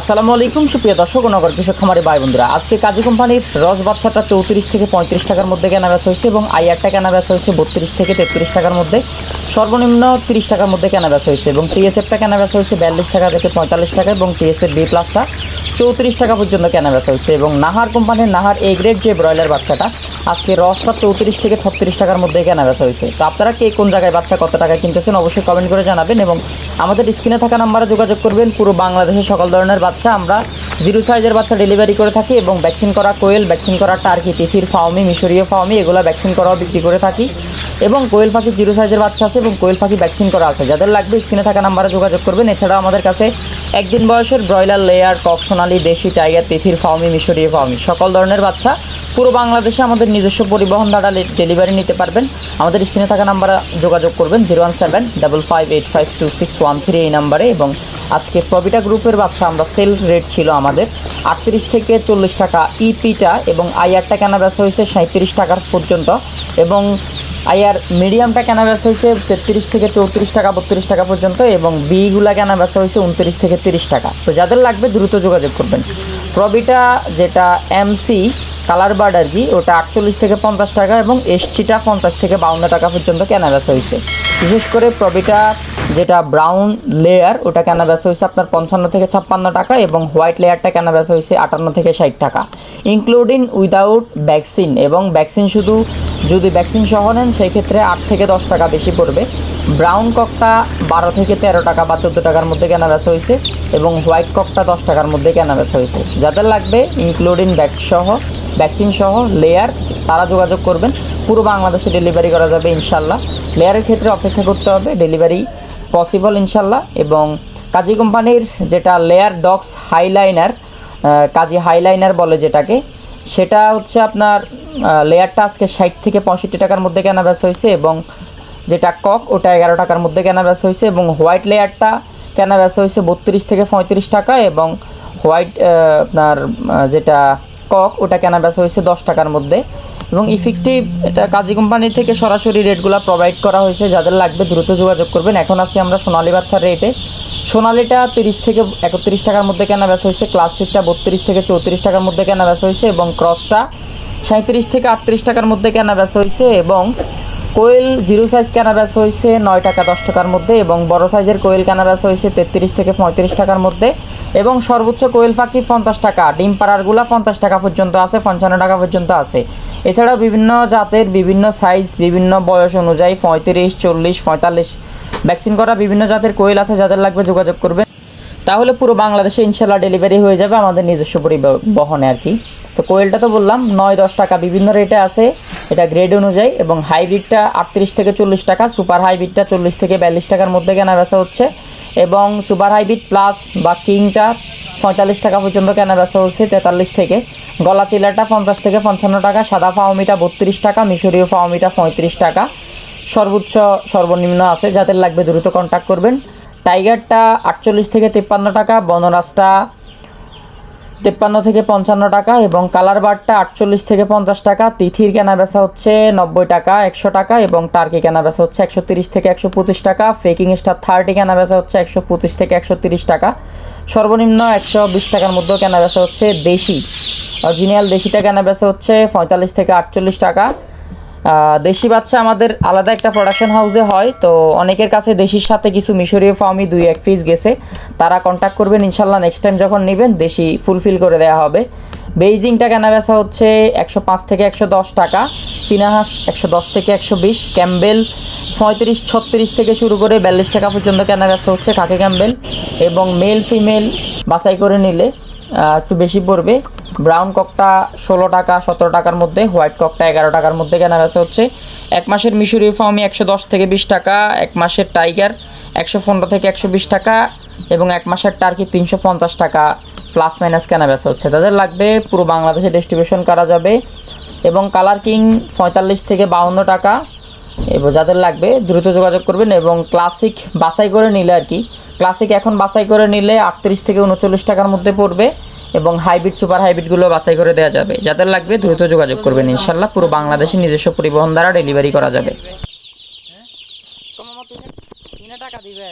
আসসালামু আলাইকুম, সুপ্রিয় দর্শক নগর কৃষক, খামারি ভাই বন্ধুরা। আজকে কাজী কোম্পানির রস বাচ্চাটা চৌত্রিশ থেকে পঁয়ত্রিশ টাকার মধ্যে কেনা বেচা হয়েছে এবং আইয়ারটা কেনা বেচা হয়েছে বত্রিশ থেকে তেত্রিশ টাকার মধ্যে। সর্বনিম্ন তিরিশ টাকার মধ্যে কেনা বেচা হয়েছে এবং টিএসএফটা কেনা বেচা হয়েছে বিয়াল্লিশ টাকা থেকে পঁয়তাল্লিশ টাকা এবং টিএসএফ বি প্লাসটা চৌত্রিশ টাকা পর্যন্ত কেনা বেচা হয়েছে এবং নাহার কোম্পানির নাহার এ গ্রেড যে ব্রয়লার বাচ্চাটা, আজকে রসটা চৌত্রিশ থেকে ছত্রিশ টাকার মধ্যে কেনা বেচা হয়েছে। তো আপনারা কে কোন জায়গায় বাচ্চা কত টাকায় কিনতেছেন অবশ্যই কমেন্ট করে জানাবেন এবং আমাদের স্ক্রিনে থাকা নাম্বারে যোগাযোগ করবেন। পুরো বাংলাদেশের সকল ধরনের বাচ্চা আমরা জিরো সাইজের বাচ্চা ডেলিভারি করে থাকি এবং ভ্যাকসিন করা কোয়েল ভ্যাকসিন করা টার্কি তিথির ফাউমি মিশরীয় ফাউমি এগুলো ভ্যাকসিন করাও বিক্রি করে থাকি। এবং কোয়েল পাখি জিরো সাইজের বাচ্চা আছে এবং কোয়েল পাখি ভ্যাকসিন করা আছে। যাদের লাগবে স্ক্রিনে থাকা নাম্বারে যোগাযোগ করবেন। এছাড়াও আমাদের কাছে একদিন বয়সের ব্রয়লার, লেয়ার, কক, সোনালি, দেশি, টাইগার, তিথির ফাউমি মিশরীয় ফাউমি সকল ধরনের বাচ্চা পুরো বাংলাদেশে আমাদের নিজস্ব পরিবহন দ্বারা ডেলিভারি নিতে পারবেন। আমাদের স্ক্রিনে থাকা নাম্বারে যোগাযোগ করবেন zero one seven, double five eight five two six one three এই নাম্বারে এবং আজকে প্রবিটা গ্রুপের বাচ্চা, আমরা সেল রেট ছিল আমাদের আটত্রিশ থেকে চল্লিশ টাকা। ইপিটা এবং আইআরটা কেনা বেচা হয়েছে? সাঁত্রিশ টাকার পর্যন্ত। এবং আইআর মিডিয়ামটা কেনা বেচা হয়েছে তেত্রিশ থেকে চৌত্রিশ টাকা, বত্রিশ টাকা পর্যন্ত এবং বিগুলা কেনা বেচা হয়েছে উনত্রিশ থেকে তিরিশ টাকা। তো যাদের লাগবে দ্রুত যোগাযোগ করবেন। প্রবিটা যেটা এমসি কালার বার্ড আর কি, ওটা আটচল্লিশ থেকে পঞ্চাশ টাকা এবং এসচিটা পঞ্চাশ থেকে বাউন্ন টাকা পর্যন্ত কেনা বেচা হয়েছে। বিশেষ করে প্রবিটা যেটা ব্রাউন লেয়ার ওটা কেনা বেচা হয়েছে আপনার পঞ্চান্ন থেকে ছাপ্পান্ন টাকা এবং হোয়াইট লেয়ারটা কেনা বেচা হয়েছে আটান্ন থেকে ষাট টাকা। ইনক্লুডিং উইদাউট ভ্যাকসিন এবং ভ্যাকসিন শুধু যদি ভ্যাকসিন সহ নেন, সেই ক্ষেত্রে আট থেকে দশ টাকা বেশি পড়বে। ব্রাউন ককটা বারো থেকে তেরো টাকা বা চোদ্দ টাকার মধ্যে কেনা বেচা হয়েছে এবং হোয়াইট ককটা দশ টাকার মধ্যে কেনা বেচা হয়েছে। যাদের লাগবে ইনক্লুডিং ব্যাক সহ ভ্যাকসিন সহ লেয়ার তারা যোগাযোগ করবেন। পুরো বাংলাদেশে ডেলিভারি করা যাবে ইনশাল্লাহ। লেয়ারের ক্ষেত্রে অপেক্ষা করতে হবে ডেলিভারি পসিবল ইনশাল্লাহ এবং কাজী কোম্পানির যেটা লেয়ার ডক্স হাইলাইনার কাজী হাইলাইনার বলে যেটাকে সেটা হচ্ছে আপনার লেয়ারটা আজকে ষাট থেকে পঁয়ষট্টি টাকার মধ্যে কেনা বেচা হয়েছে এবং যেটা কক, ওটা এগারো টাকার মধ্যে কেনা বেচা হয়েছে এবং হোয়াইট লেয়ারটা কেনা বেচা হয়েছে বত্রিশ থেকে পঁয়ত্রিশ টাকা এবং হোয়াইট আপনার যেটা কক, ওটা কেনা বেচা হয়েছে দশ টাকার মধ্যে এবং ইফেক্টিভ এটা কাজী কোম্পানি থেকে সরাসরি রেটগুলো প্রোভাইড করা হয়েছে। যাদের লাগবে দ্রুত যোগাযোগ করবেন। এখন আছি আমরা সোনালী বাচ্চার রেটে সোনালিটা তিরিশ থেকে একত্রিশ টাকার মধ্যে কেনা বেচা হয়েছে, ক্লাসিকটা বত্রিশ থেকে চৌত্রিশ টাকার মধ্যে কেনা বেচা হয়েছে এবং ক্রসটা সাঁত্রিশ থেকে আটত্রিশ টাকার মধ্যে কেনা বেচা হয়েছে এবং কোয়েল জিরো সাইজ কেনা বেচা হয়েছে নয় টাকা দশ টাকার মধ্যে এবং বড় সাইজের কোয়েল কেনা বেচা হয়েছে তেত্রিশ থেকে পঁয়ত্রিশ টাকার মধ্যে এবং সর্বোচ্চ কোয়েল পাখি পঞ্চাশ টাকা, ডিম পাড়ারগুলা পঞ্চাশ টাকা পর্যন্ত আছে, পঞ্চান্ন টাকা পর্যন্ত আছে। এছাড়াও বিভিন্ন জাতের বিভিন্ন সাইজ, বিভিন্ন বয়স অনুযায়ী পঁয়ত্রিশ, চল্লিশ, পঁয়তাল্লিশ ভ্যাকসিন করা বিভিন্ন জাতের কোয়েল আছে, যাদের লাগবে যোগাযোগ করবে তাহলে পুরো বাংলাদেশে ইনশাল্লাহ ডেলিভারি হয়ে যাবে আমাদের নিজস্ব পরিবহনে আর কি। তো কোয়েলটা তো বললাম নয় দশ টাকা বিভিন্ন রেটে আছে। এটা গ্রেড অনুযায়ী এবং হাইব্রিডটা আটত্রিশ থেকে চল্লিশ টাকা সুপার হাইব্রিডটা চল্লিশ থেকে বিয়াল্লিশ টাকার মধ্যে কেনা বেচা হচ্ছে। এবং সুপার হাইব্রিড প্লাস বা কিংটা পঁয়তাল্লিশ টাকা পর্যন্ত কেনা বেচা হচ্ছে তেতাল্লিশ থেকে। গলা চিলাটা পঞ্চাশ থেকে পঞ্চান্ন টাকা, সাদা ফাওমিটা বত্রিশ টাকা, মিশরীয় ফাওমিটা পঁয়ত্রিশ টাকা। সর্বোচ্চ সর্বনিম্ন আছে, যাদের লাগবে দ্রুত কন্ট্যাক্ট করবেন। টাইগারটা আটচল্লিশ থেকে তেপ্পান্ন টাকা, বনরাজটা তেপ্পান্ন থেকে পঞ্চান্ন টাকা এবং কালার বারটা আটচল্লিশ থেকে পঞ্চাশ টাকা। তিথির কেনা বেচা হচ্ছে নব্বই টাকা, একশো টাকা এবং টার্কি কেনা বেচা হচ্ছে একশো তিরিশ থেকে একশো পঁচিশ টাকা। ফেকিং স্টার থার্টি কেনা বেচা হচ্ছে একশো পঁচিশ থেকে একশো তিরিশ টাকা। সর্বনিম্ন একশো বিশ টাকার মধ্যেও কেনা বেচা হচ্ছে দেশি। অরিজিনাল দেশিটা কেনা বেচা হচ্ছে পঁয়তাল্লিশ থেকে আটচল্লিশ টাকা। দেশি বাচ্চা আমাদের আলাদা একটা প্রোডাকশন হাউসে হয়, তো অনেকের কাছে দেশির সাথে কিছু মিশরীয় ফার্মি দুই এক পিস গেছে। তারা কন্ট্যাক্ট করবেন, ইনশাল্লাহ নেক্সট টাইম যখন নেবেন, দেশি ফুলফিল করে দেওয়া হবে। বেইজিংটা কেনা বেচা হচ্ছে একশো পাঁচ থেকে একশো দশ টাকা চীনাহাঁস একশো দশ থেকে একশো বিশ, ক্যাম্বেল পঁয়ত্রিশ, ছত্রিশ থেকে শুরু করে বিয়াল্লিশ টাকা পর্যন্ত কেনা বেচা হচ্ছে কাকে ক্যাম্বেল, এবং মেল ফিমেল বাছাই করে নিলে একটু বেশি পড়বে। ব্রাউন ককটা ষোলো টাকা, সতেরো টাকার মধ্যে, হোয়াইট ককটা এগারো টাকার মধ্যে কেনা বেচা হচ্ছে। এক মাসের মিশরীয় ফার্মি একশো দশ থেকে বিশ টাকা, এক মাসের টাইগার একশো পনেরো থেকে একশো বিশ টাকা, এবং এক মাসের টার্কি তিনশো পঞ্চাশ টাকা প্লাস মাইনাস কেনা বেচা হচ্ছে। তাদের লাগবে পুরো বাংলাদেশে ডিস্ট্রিবিউশন করা যাবে। এবং কালার কিং পঁয়তাল্লিশ থেকে বাউন্ন টাকা। এবং, যাদের লাগবে দ্রুত যোগাযোগ করবেন এবং ক্লাসিক বাছাই করে নিলে আর কি। ক্লাসিক এখন বাছাই করে নিলে আটত্রিশ থেকে উনচল্লিশ টাকার মধ্যে পড়বে। এবং হাইব্রিড, সুপার হাইব্রিডগুলো বাছাই করে দেওয়া যাবে। যাদের লাগবে দ্রুত যোগাযোগ করবেন। ইনশাল্লাহ পুরো বাংলাদেশে নিজস্ব পরিবহন দ্বারা ডেলিভারি করা যাবে। টাকা দিবে?